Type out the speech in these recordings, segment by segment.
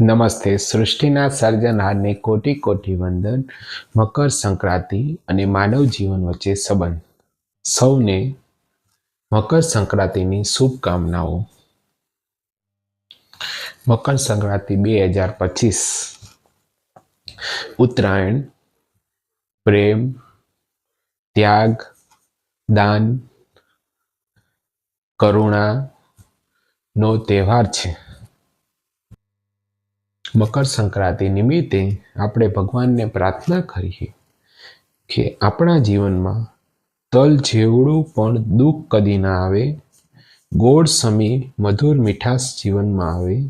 નમસ્તે. સૃષ્ટિના સર્જનહારને કોટી કોટી વંદન, મકર સંક્રાંતિ અને માનવ જીવન વચ્ચે સંબંધ. સૌને મકર સંક્રાંતિની શુભકામનાઓ. મકર સંક્રાંતિ બે હજાર પચીસ. ઉત્તરાયણ, પ્રેમ, ત્યાગ, દાન કરુણાનો તહેવાર છે. મકર સંક્રાંતિ નિમિત્તે આપણે ભગવાનને પ્રાર્થના કરીએ કે આપણા જીવનમાં તલ જેવડું પણ દુઃખ કદી ના આવે, ગોળ સમી મધુર મીઠાશ જીવનમાં આવે,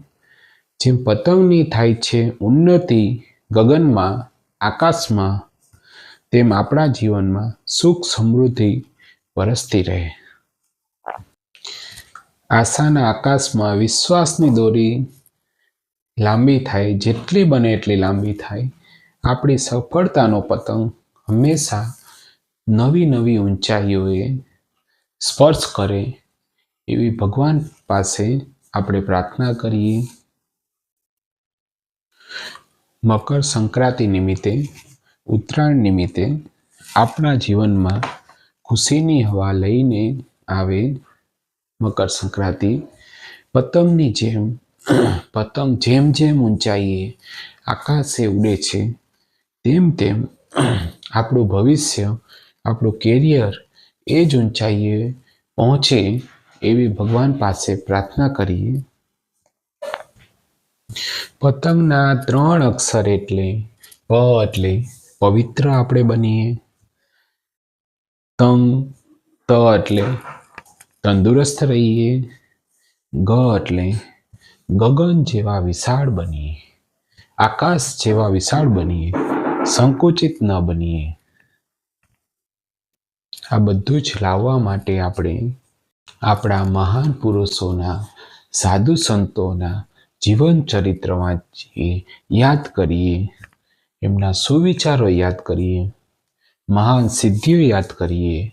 જેમ પતંગની થાય છે ઉન્નતિ ગગનમાં, આકાશમાં, તેમ આપણા જીવનમાં સુખ સમૃદ્ધિ વરસતી રહે. આશાના આકાશમાં વિશ્વાસની દોરી લાંબી થાય, જેટલી બને એટલી લાંબી થાય. આપણી સફળતાનો પતંગ હંમેશા નવી નવી ઊંચાઈઓએ સ્પર્શ કરે એવી ભગવાન પાસે આપણે પ્રાર્થના કરીએ. મકર સંક્રાંતિ નિમિત્તે, ઉત્તરાયણ નિમિત્તે આપણા જીવનમાં ખુશીની હવા લઈને આવે મકર સંક્રાંતિ. પતંગની જેમ પતંગ જેમ જેમ ઊંચાઈએ આકાશે ઉડે છે, તેમ તેમ આપણું ભવિષ્ય, આપણું કેરિયર એ જ ઊંચાઈએ પહોંચે એવી ભગવાન પાસે પ્રાર્થના કરીએ. પતંગના ત્રણ અક્ષર એટલે પ એટલે પવિત્ર આપણે બનીએ. તંગ, ત એટલે તંદુરસ્ત રહીએ. ગ એટલે ગગન જેવા વિશાળ બનીએ, આકાશ જેવા વિશાળ બનીએ, સંકુચિત ન બનીએ. આ બધું જ લાવવા માટે આપણે આપણા મહાન પુરુષોના, સાધુ સંતોના જીવન ચરિત્ર વાંચીએ યાદ કરીએ. એમના સુવિચારો યાદ કરીએ. મહાન સિદ્ધિઓ યાદ કરીએ.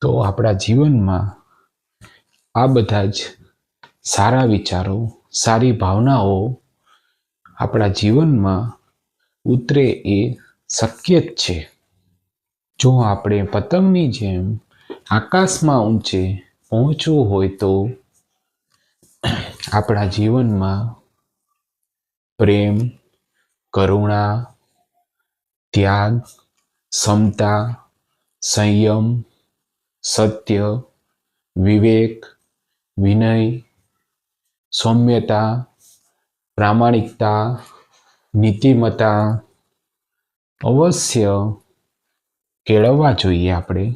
તો આપણા જીવનમાં આ બધા જ સારા વિચારો સારી ભાવનાઓ આપણા જીવનમાં ઉતરે એ શક્ય જ છે. જો આપણે પતંગની જેમ આકાશમાં ઊંચે પહોંચવું હોય તો આપણા જીવનમાં પ્રેમ, કરુણા, ત્યાગ, ક્ષમતા, સંયમ, સત્ય, વિવેક, વિનય સૌમ્યતા, પ્રામાણિકતા, નીતિમત્તા અવશ્ય કેળવવા જોઈએ આપણે.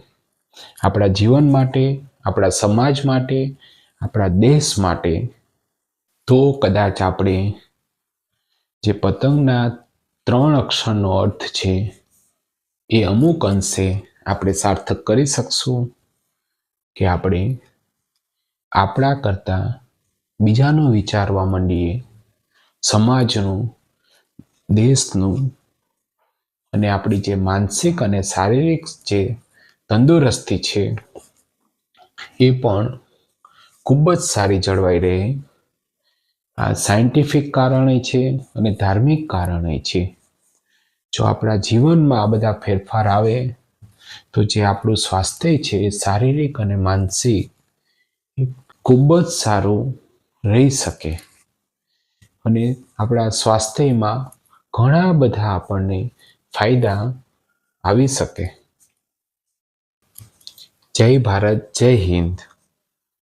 આપણા જીવન માટે, આપણા સમાજ માટે, આપણા દેશ માટે. તો કદાચ આપણે જે પતંગના ત્રણ અક્ષરનો અર્થ છે, એ અમુક અંશે આપણે સાર્થક કરી શકશું કે આપણે આપણા કરતાં બીજાનું વિચારવા માંડીએ, સમાજનું, દેશનું અને આપણી જે માનસિક અને શારીરિક જે તંદુરસ્તી છે, એ પણ ખૂબ જ સારી જળવાઈ રહે. આ સાયન્ટિફિક કારણે છે અને ધાર્મિક કારણે છે. જો આપણા જીવનમાં આ બધા ફેરફાર આવે, તો જે આપણું સ્વાસ્થ્ય છે એ શારીરિક અને માનસિક ખૂબ જ સારું રહી શકે. અને આપણા સ્વાસ્થ્યમાં ઘણા બધા આપણને ફાયદા આવી શકે. જય ભારત, જય હિન્દ.